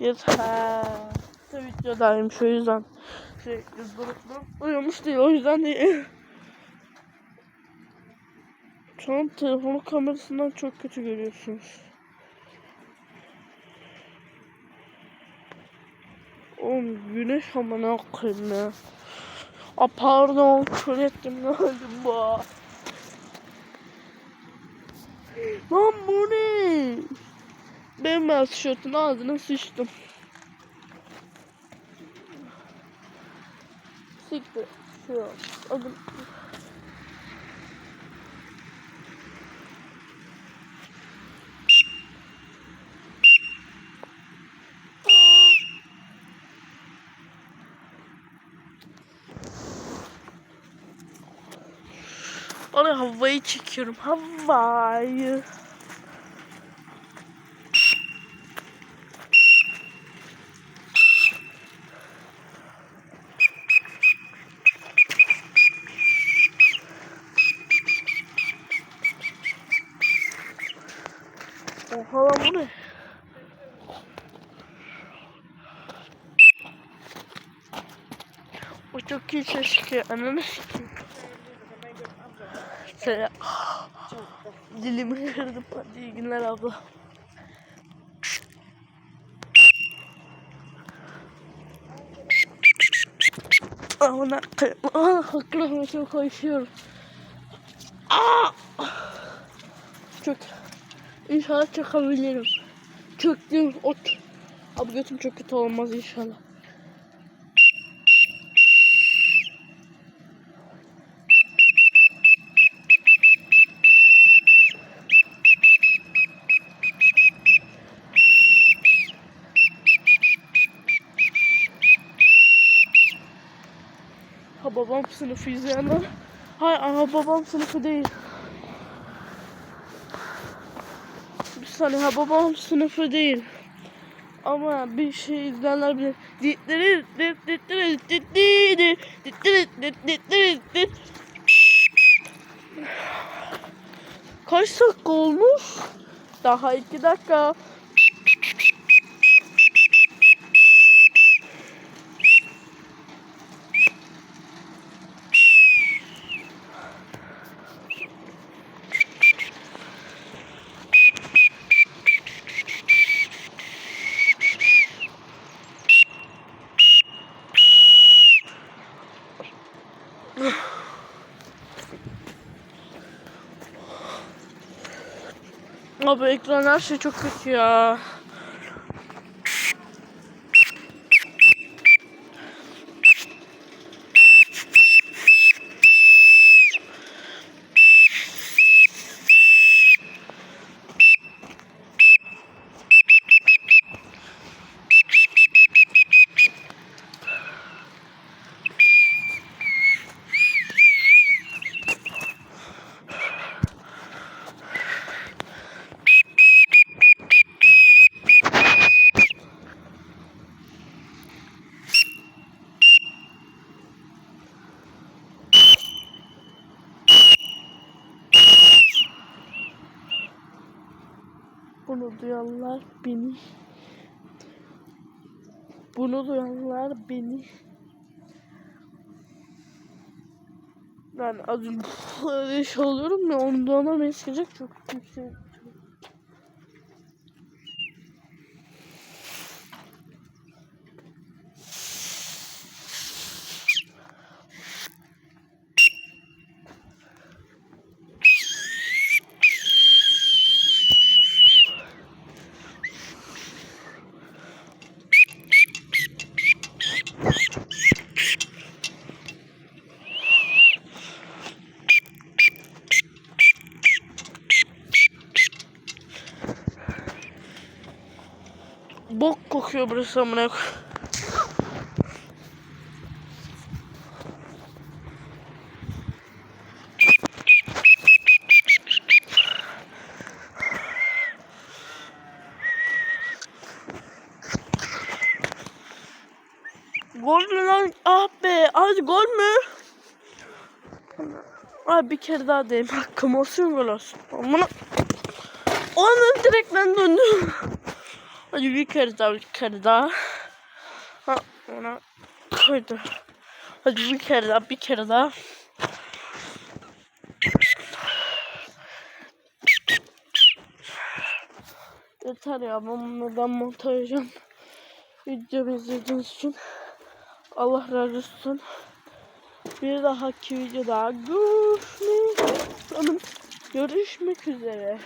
Yeter. İşte videodaymış o yüzden. Sürekli durup durup uyumuş değil o yüzden değil. Şu an telefonu kamerasından çok kötü görüyorsunuz. Oğlum güneş ama ne koyayım ya. A pardon kör ettim ne oldu bu? Lan bu ne? Bembeyaz tişörtün ağzına sıçtım. Siktir. Şu adım. Oraya havayı çekiyorum. Havayı. Oha lan bu ne? O çok iyi çıkıyor. Ananı sikeyim. Selam. Dilimi kırdım. Hadi iyi günler abla. Amına koyayım. Ah, hakikaten koşuyorum. Aa! Çok. İnşallah çıkabilirim. Çöktüm ot. Abi götüm çok kötü olmaz inşallah. Ha babam sınıfı izleyenler. Hayır ama babam sınıfı değil. Ha babam sınıfı değil. Ama bir şey izleyenler dit. Kaç dakika olmuş? Daha iki dakika. Abi ekran her şey çok kötü ya. Bunu duyanlar beni Bunu duyanlar beni Ben az önce şey oluyorum ya ondan mesajı çok yüksek. Bok kokuyor burası amına Gol mü lan? Ah be. Hadi gol mü? Abi bir kere daha deyim. Hakkım olsun gol olsun. Amına. Onun direkten döndüm. Hadi bir kere daha bir kere daha. Ha ona koydu. Hadi bir kere daha bir kere daha. Yeter ya ben bunlardan montajım. Videomu izlediğiniz için Allah razı olsun. Bir dahaki videoda görüşmek, görüşmek üzere.